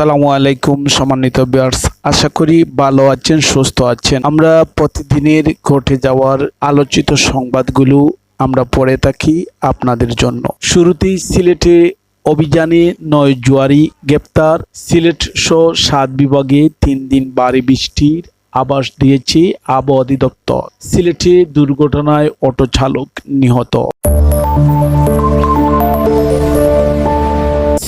আসসালামু আলাইকুম সম্মানিত বিয়ার্স আশা করি ভালো আছেন, সুস্থ আছেন। আমরা প্রতিদিনের ঘটে যাওয়ার আলোচিত সংবাদগুলো আমরা পড়ে থাকি আপনাদের জন্য। শুরুতেই সিলেটে অভিযানে নয় জুয়ারি গ্রেপ্তার। সিলেট সহ সাত বিভাগে তিন দিন ভারী বৃষ্টির আবাস দিয়েছে আবহাওয়া অধিদপ্তর। সিলেটে দুর্ঘটনায় অটো চালক নিহত।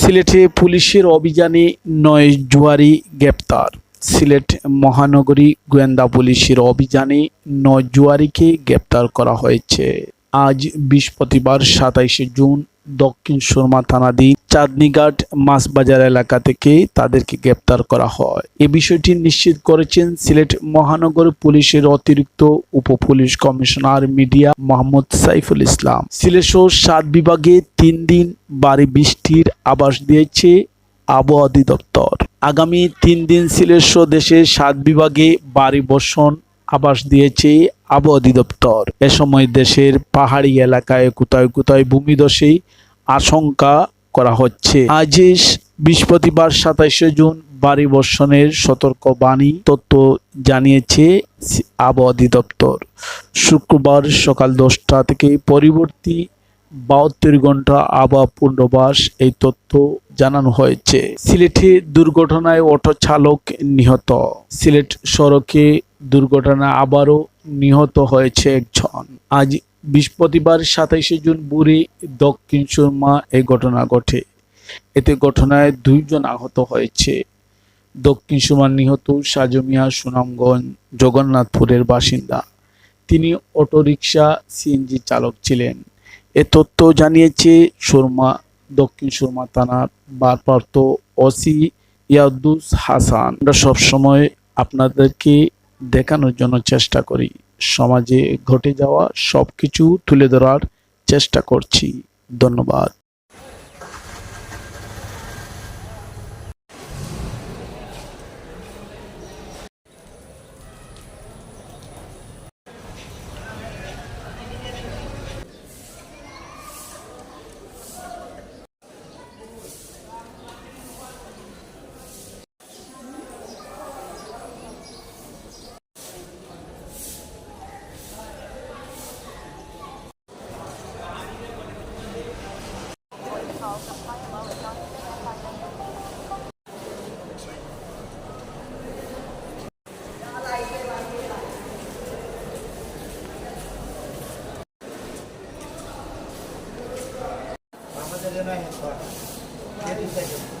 সিলেটে পুলিশের অভিযানে নয় জুয়ারি গ্রেপ্তার। সিলেট মহানগরী গোয়েন্দা পুলিশের অভিযানে নয় জুয়ারিকে গ্রেপ্তার করা হয়েছে। আজ বৃহস্পতিবার সাতাইশে জুন দক্ষিণ সুরমা থানাধীন চাঁদনীঘাট মাছবাজার এলাকা থেকে তাদেরকে গ্রেপ্তার করা হয়। এ বিষয়টি নিশ্চিত করেছেন সিলেট মহানগর পুলিশের অতিরিক্ত উপপুলিশ কমিশনার মিডিয়া মোহাম্মদ সাইফুল ইসলাম। সিলেট সাত বিভাগে তিন দিন বাড়ি বৃষ্টির আবাস দিয়েছে আবহাওয়া অধিদপ্তর। আগামী তিন দিন সিলেট দেশের সাত বিভাগে বাড়ি বর্ষণ আবাস দিয়েছে আবহাওয়া অধিদপ্তর। এ সময় দেশের পাহাড়ি এলাকায় কোথায় কোথায় ভূমিধসে আশঙ্কা করা হচ্ছে। আজ বৃহস্পতিবার সাতাইশে জুন ভারী বর্ষণের সতর্ক বাণী তথ্য জানিয়েছে আবহাওয়া অধিদপ্তর। শুক্রবার সকাল দশটা থেকে পরবর্তী বাহাত্তর ঘণ্টা আবহাওয়া পূর্ণবাস এই তথ্য জানানো হয়েছে। সিলেটে দুর্ঘটনায় অটো চালক নিহত। সিলেট সড়কে দুর্ঘটনা আবারও নিহত হয়েছে একজন। আজ বৃহস্পতিবার সাতাইশে জুন বুড়ি দক্ষিণ সুরমা এই ঘটনা ঘটে। এতে ঘটনায় দুইজন আহত হয়েছে। দক্ষিণ সুরমার নিহত সাজমিয়া সুনামগঞ্জ জগন্নাথপুরের বাসিন্দা। তিনি অটোরিকশা সিএনজি চালক ছিলেন। এ তথ্য জানিয়েছে সুরমা, দক্ষিণ সুরমা থানার ভারপ্রাপ্ত ওসি ইয়াদুস হাসান। আমরা সবসময় আপনাদেরকে দেখানোর জন্য চেষ্টা করি। সমাজে ঘটে যাওয়া সব কিছু তুলে ধরার চেষ্টা করছি। ধন্যবাদ। আমাদের জন্য হেল্প করা